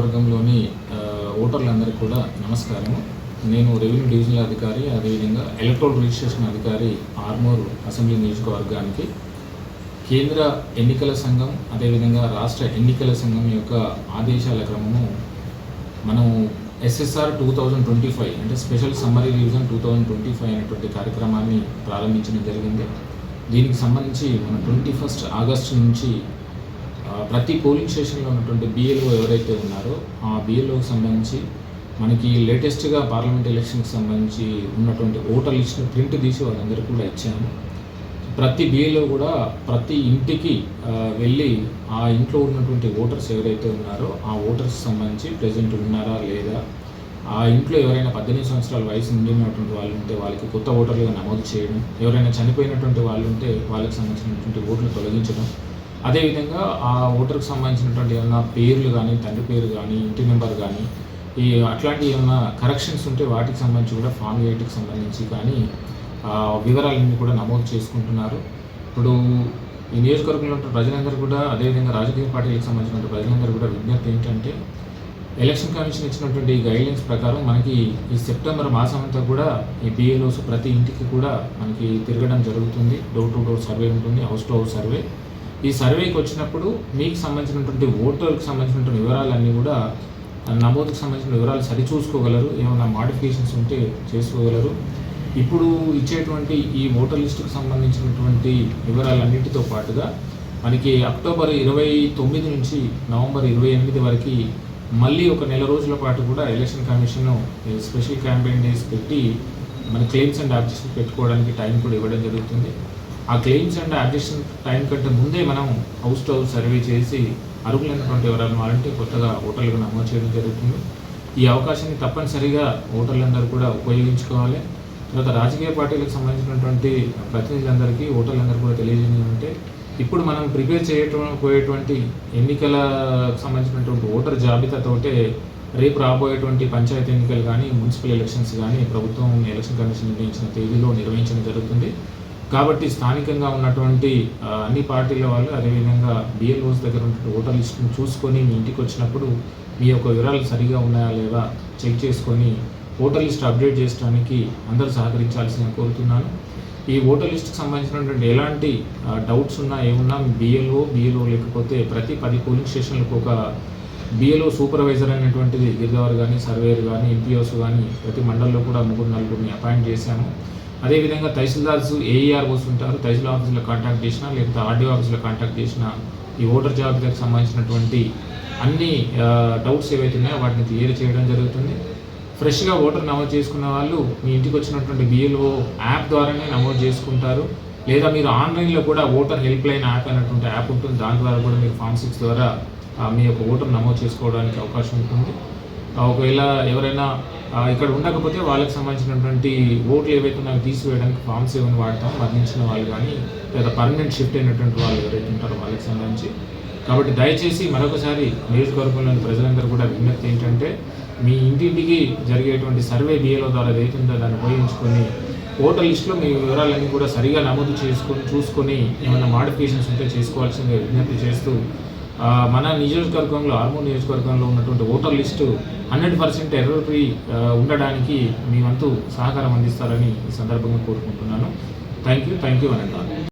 నియోజకవర్గంలోని ఓటర్లందరికీ కూడా నమస్కారం నేను రెవెన్యూ డివిజనల్ అధికారి అదేవిధంగా ఎలక్ట్రల్ రిజిస్ట్రేషన్ అధికారి ఆర్మూర్ అసెంబ్లీ నియోజకవర్గానికి. కేంద్ర ఎన్నికల సంఘం అదేవిధంగా రాష్ట్ర ఎన్నికల సంఘం యొక్క ఆదేశాల క్రమము మనం SSR two thousand twenty five అంటే special summary revision two thousand twenty five అనేటువంటి కార్యక్రమాన్ని ప్రారంభించడం జరిగింది. దీనికి సంబంధించి మన ట్వంటీ ఫస్ట్ ఆగస్టు నుంచి ప్రతి పోలింగ్ స్టేషన్లో ఉన్నటువంటి బిఎల్ఓ ఎవరైతే ఉన్నారో ఆ బిఎల్ఓకి సంబంధించి మనకి లేటెస్ట్గా పార్లమెంట్ ఎలక్షన్కి సంబంధించి ఉన్నటువంటి ఓటర్ లిస్ట్ని ప్రింట్ తీసి వాళ్ళందరికీ కూడా ఇచ్చాము. ప్రతి బిఏలో కూడా ప్రతి ఇంటికి వెళ్ళి ఆ ఇంట్లో ఉన్నటువంటి ఓటర్స్ ఎవరైతే ఉన్నారో ఆ ఓటర్స్ సంబంధించి ప్రజెంట్ ఉన్నారా లేదా ఆ ఇంట్లో ఎవరైనా పద్దెనిమిది సంవత్సరాల వయసు నిండినటువంటి వాళ్ళు ఉంటే వాళ్ళకి కొత్త ఓటర్లుగా నమోదు చేయడం ఎవరైనా చనిపోయినటువంటి వాళ్ళు ఉంటే వాళ్ళకి సంబంధించినటువంటి ఓట్లు తొలగించడం అదేవిధంగా ఆ ఓటర్కి సంబంధించినటువంటి ఏమైనా పేర్లు కానీ తండ్రి పేరు కానీ ఇంటి నెంబర్ కానీ ఈ అట్లాంటి ఏమైనా కరెక్షన్స్ ఉంటే వాటికి సంబంధించి కూడా ఫామ్ ఎయిట్కి సంబంధించి కానీ వివరాలన్నీ కూడా నమోదు చేసుకుంటున్నారు. ఇప్పుడు ఈ నియోజకవర్గంలో ఉన్న ప్రజలందరూ కూడా అదేవిధంగా రాజకీయ పార్టీలకు సంబంధించిన ప్రజలందరూ కూడా విజ్ఞప్తి ఏంటంటే ఎలక్షన్ కమిషన్ ఇచ్చినటువంటి గైడ్లైన్స్ ప్రకారం మనకి ఈ సెప్టెంబర్ మాసం అంతా కూడా ఈ బిఏలోస్ ప్రతి ఇంటికి కూడా మనకి తిరగడం జరుగుతుంది. డోర్ టు డోర్ సర్వే ఉంటుంది హౌస్ టు హౌస్ సర్వే. ఈ సర్వేకి వచ్చినప్పుడు మీకు సంబంధించినటువంటి ఓటర్కి సంబంధించినటువంటి వివరాలన్నీ కూడా నమోదుకు సంబంధించిన వివరాలు సరిచూసుకోగలరు ఏమైనా మాడిఫికేషన్స్ ఉంటే చేసుకోగలరు. ఇప్పుడు ఇచ్చేటువంటి ఈ ఓటర్ లిస్టుకు సంబంధించినటువంటి వివరాలన్నింటితో పాటుగా మనకి అక్టోబర్ ఇరవై తొమ్మిది నుంచి నవంబర్ ఇరవై ఎనిమిది వరకు మళ్ళీ ఒక నెల రోజుల పాటు కూడా election commission special campaign days పెట్టి మన క్లెయిమ్స్ అండ్ ఆబ్జెక్షన్ పెట్టుకోవడానికి టైం కూడా ఇవ్వడం జరుగుతుంది. ఆ క్లెయిమ్స్ అండ్ అబ్జెక్షన్ టైం కంటే ముందే మనం హౌస్ టు హౌస్ సర్వే చేసి అర్హులైనటువంటి ఎవరైనా వారంటే కొత్తగా ఓటర్లకు నమోదు చేయడం జరుగుతుంది. ఈ అవకాశాన్ని తప్పనిసరిగా ఓటర్లందరూ కూడా ఉపయోగించుకోవాలి. తర్వాత రాజకీయ పార్టీలకు సంబంధించినటువంటి ప్రతినిధులందరికీ ఓటర్లందరూ కూడా తెలియజేయాలంటే ఇప్పుడు మనం ప్రిపేర్ చేయటం పోయేటువంటి ఎన్నికలకు సంబంధించినటువంటి ఓటర్ జాబితాతోటే రేపు రాబోయేటువంటి పంచాయతీ ఎన్నికలు కానీ మున్సిపల్ ఎలక్షన్స్ కానీ ప్రభుత్వం ఎలక్షన్ కమిషన్ నిర్ణయించిన తేదీలో నిర్వహించడం జరుగుతుంది. కాబట్టి స్థానికంగా ఉన్నటువంటి అన్ని పార్టీల వాళ్ళు అదేవిధంగా బిఎల్ఓస్ దగ్గర ఉన్నటువంటి ఓటర్ లిస్టును చూసుకొని మీ ఇంటికి వచ్చినప్పుడు మీ యొక్క వివరాలు సరిగా ఉన్నాయా లేదా చెక్ చేసుకొని ఓటర్ లిస్ట్ అప్డేట్ చేయడానికి అందరూ సహకరించాల్సిందిగా కోరుతున్నాను. ఈ ఓటర్ లిస్ట్కి సంబంధించినటువంటి ఎలాంటి డౌట్స్ ఉన్నా ఏమున్నా బిఎల్ఓ బిఎల్ఓ లేకపోతే ప్రతి పది పోలింగ్ స్టేషన్లకు ఒక బిఎల్ఓ సూపర్వైజర్ అనేటువంటిది గిరిదవర్ కానీ సర్వేయర్ కానీ ఎంపీఓస్ కానీ ప్రతి మండలంలో కూడా ముగ్గురు నలుగురిని అపాయింట్ చేశాము. అదేవిధంగా తహసీల్దార్స్ ఏఈఆర్ ఉంటారు తహసీల్ ఆఫీసులో కాంటాక్ట్ చేసినా లేకపోతే ఆర్డీఓ ఆఫీసులో కాంటాక్ట్ చేసినా ఈ ఓటర్ జాబితాకు సంబంధించినటువంటి అన్ని డౌట్స్ ఏవైతే ఉన్నాయో వాటిని క్లియర్ చేయడం జరుగుతుంది. ఫ్రెష్గా ఓటర్ నమోదు చేసుకున్న వాళ్ళు మీ ఇంటికి వచ్చినటువంటి బిఎల్ఓ యాప్ ద్వారానే నమోదు చేసుకుంటారు. లేదా మీరు ఆన్లైన్లో కూడా ఓటర్ హెల్ప్ లైన్ యాప్ అనేటువంటి యాప్ ఉంటుంది. దాని ద్వారా కూడా మీరు ఫామ్ సిక్స్ ద్వారా మీ యొక్క ఓటర్ నమోదు చేసుకోవడానికి అవకాశం ఉంటుంది. ఒకవేళ ఎవరైనా ఇక్కడ ఉండకపోతే వాళ్ళకి సంబంధించినటువంటి ఓట్లు ఏవైతే ఉన్నాయో తీసివేయడానికి ఫామ్ సెవెన్ వాడతాం మరణించిన వాళ్ళు కానీ లేదా పర్మనెంట్ షిఫ్ట్ అయినటువంటి వాళ్ళు ఎవరైతే ఉంటారో వాళ్ళకి సంబంధించి. కాబట్టి దయచేసి మరొకసారి నియోజకవర్గంలోని ప్రజలందరూ కూడా విజ్ఞప్తి ఏంటంటే మీ ఇంటింటికి జరిగేటువంటి సర్వే బిఏలో ద్వారా ఉందో దాన్ని ఉపయోగించుకొని ఓటర్ లిస్టులో మీ వివరాలన్నీ కూడా సరిగా నమోదు చేసుకొని చూసుకొని ఏమైనా మాడిఫికేషన్స్ ఉంటే చేసుకోవాల్సిందే విజ్ఞప్తి చేస్తూ మన నియోజకవర్గంలో ఆర్మూర్ నియోజకవర్గంలో ఉన్నటువంటి voter list hundred percent error free ఉండడానికి మీ వంతు సహకారం అందిస్తారని ఈ సందర్భంగా కోరుకుంటున్నాను. థ్యాంక్ యూ థ్యాంక్ యూ అనండి